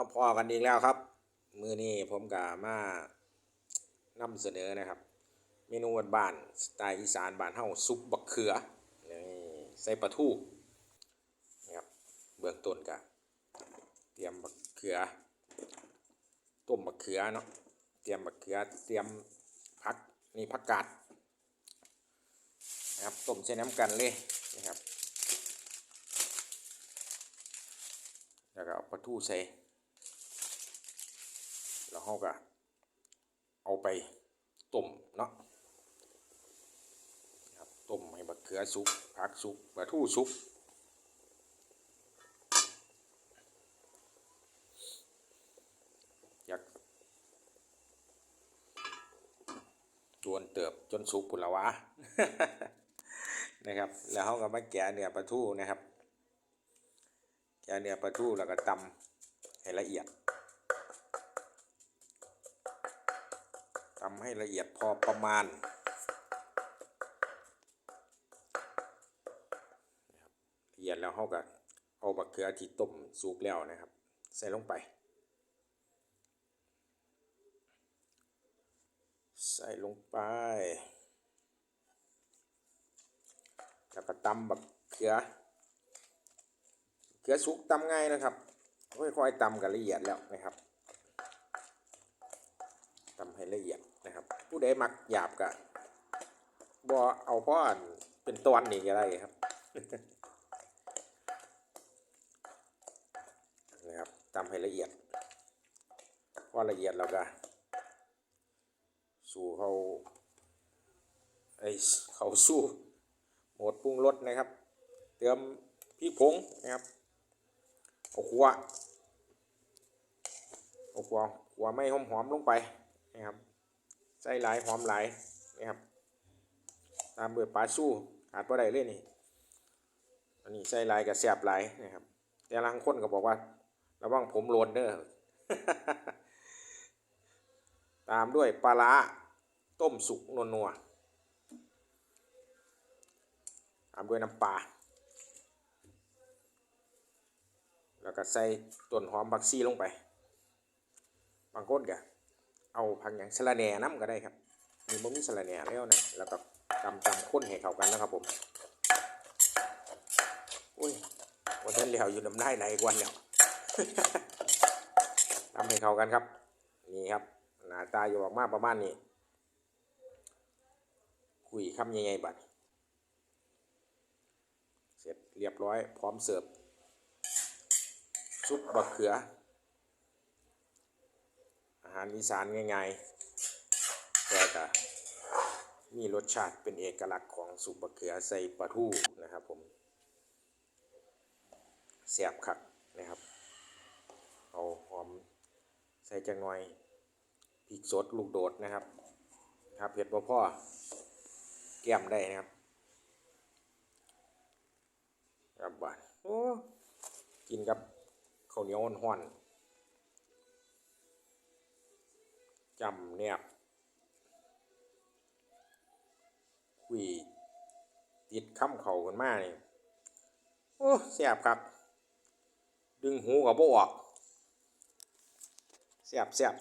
มาพอกันอีกแล้วครับ มือนี้ผมกับมานำเสนอนะครับ เมนูบ้านสไตล์อีสานบ้านเฮาซุปบักเขือนี่ใส่ปลาทูนะครับเบื้องต้นกะเตรียมบักเขือต้มบักเขือเนาะเตรียมบักเขือเตรียมผักนี่ผักกาดนะครับต้มใส่น้ำกันเลยนะครับแล้วก็เอาปลาทูใส่ แล้วเราก็เอาไปต้มเนาะครับต้มให้บักเขือสุกผักสุกปลาทูสุกอยากจวนเติบจนสุกพุ่นละวะนะครับ แล้วเขาก็มาแกะเนื้อปลาทูนะครับแกะเนื้อปลาทูแล้วก็ตำให้ละเอียด ตำให้ละเอียดพอประมาณนะครับละเอียดแล้วเขาก็เอาบักเขือที่ต้มสุกแล้วนะครับ ใส่ลงไป ใส่ลงไป แล้วก็ตำบักเขือเขือสุกตำง่ายนะครับค่อยๆตำกันละเอียดแล้วนะครับ ตำให้ละเอียดนะครับ ผู้ใดมักหยาบกะบอเอาพราะอันเป็นตอนนี่ก็ได้ครับนะครับตำให้ละเอียดพอละเอียดแล้วก็สู่เขาไอเขาสู้หมดปรุงรสนะครับ เติมพริกผงนะครับเอาขัวเอาขัวขัวไม่หอมๆลงไป นะครับใส่หลายหอมหลายนะครับ ตามด้วยปลาสู้ขาดบ่ได้เลยนี่อันนี้ใส่หลายกับแสบหลายนะครับ แต่ลางคนก็บอกว่า ระวังผมโลนเด้อตามด้วยปลาร้าต้มสุกนัวๆตามด้วยน้ำปลาแล้วก็ใส่ต้นหอมผักชีลงไป บางคนก็ เอาผักอย่างสะระแหน่น้ำก็ได้ครับมีบ่มีสะระแหน่แล้วนะแล้วก็ตำตำข้นให้เข้ากันนะครับผมอุ้ยวันนั้นเหลียวอยู่น้ำได้ไหนกวันแล้วตำให้เข้ากันครับ นี่ครับหน้าตาอยู่ออกมาประมาณนี้คุยคำยังไงบัดเสร็จเรียบร้อยพร้อมเสิร์ฟซุปบะเขือ อาหารอีสานง่ายๆแต่ก็มีรสชาติเป็นเอกลักษณ์ของซุปบะเขือใส่ปลาทูนะครับผมแซ่บคักนะครับ เอาหอมใส่จังหน่อยพริกสดลูกโดดนะครับครับเผ็ดบ่พ่อแก้มได้นะครับครับบานโอ้กินกับข้าวเหนียวห้อนๆ จำเนี่ยคุยติดคำเข่ากันมากนี่โอ้แสบครับ ดึงหูกับบ่ออกแสบแสบ